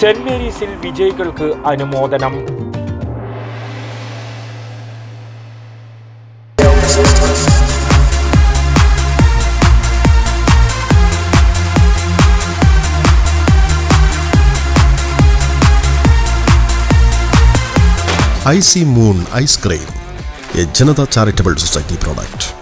Saint മേരീസിൽ വിജയികൾക്ക് അനുമോദനം. I C moon ice cream A Janata charitable society product.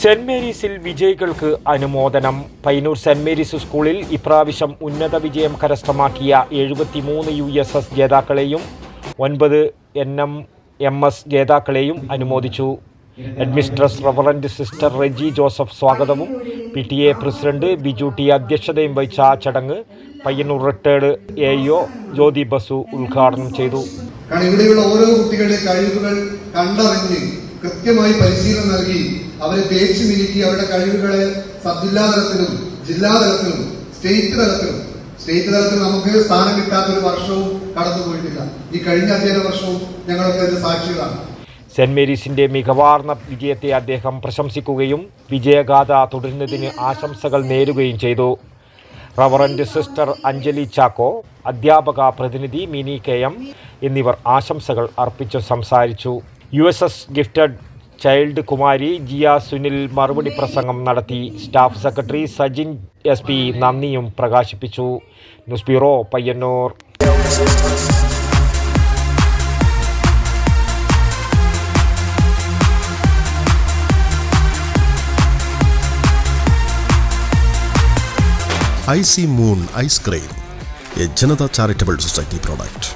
Saint മേരീസിൽ വിജയികൾക്ക് അനുമോദനം. പയ്യന്നൂർ സെന്റ് മേരീസ് സ്കൂളിൽ ഇപ്രാവശ്യം ഉന്നത വിജയം കരസ്ഥമാക്കിയ എഴുപത്തിമൂന്ന് യു എസ് എസ് ജേതാക്കളെയും ഒൻപത് എൻ എം എം എസ് ജേതാക്കളെയും അനുമോദിച്ചു. Administress reverend sister Reji Joseph സ്വാഗതവും P T A president Biju T അധ്യക്ഷതയും വഹിച്ച ചടങ്ങ് Payyanur retired A O Jyothi Basu ഉദ്ഘാടനം ചെയ്തു. ഇവിടെയുള്ള ഓരോ കുട്ടികളുടെ കഴിവുകൾ കണ്ടറിഞ്ഞ് കൃത്യമായി പരിശീലനം നൽകി അവരെ തേച്ചു നീക്കി അവരുടെ കഴിവുകളെ സബ് ജില്ലാ തലത്തിലും ജില്ലാ തലത്തിലും. സ്റ്റേറ്റ് തലത്തിലും സ്റ്റേറ്റ് തലത്തിൽ നമുക്ക് സ്ഥാനം കിട്ടാത്ത ഒരു വർഷവും കടന്നുപോയിട്ടില്ല. ഈ കഴിഞ്ഞ അധ്യയന വർഷവും ഞങ്ങളൊക്കെ ഇതിന് സാക്ഷികളാണ്. സെന്റ് മേരീസിന്റെ മികവാർന്ന വിജയത്തെ അദ്ദേഹം പ്രശംസിക്കുകയും വിജയഗാഥ തുടരുന്നതിന് ആശംസകൾ നേരുകയും ചെയ്തു. റവറൻഡ് സിസ്റ്റർ അഞ്ജലി ചാക്കോ അധ്യാപക പ്രതിനിധി മിനി കെ എം എന്നിവർ ആശംസകൾ അർപ്പിച്ച് സംസാരിച്ചു. U S S gifted child Kumari Jiya Sunil മറുപടി പ്രസംഗം നടത്തി. Staff secretary Sajin S P നന്ദിയും പ്രകാശിപ്പിച്ചു. News bureau Payyanur. I C moon ice cream A Janata charitable society product.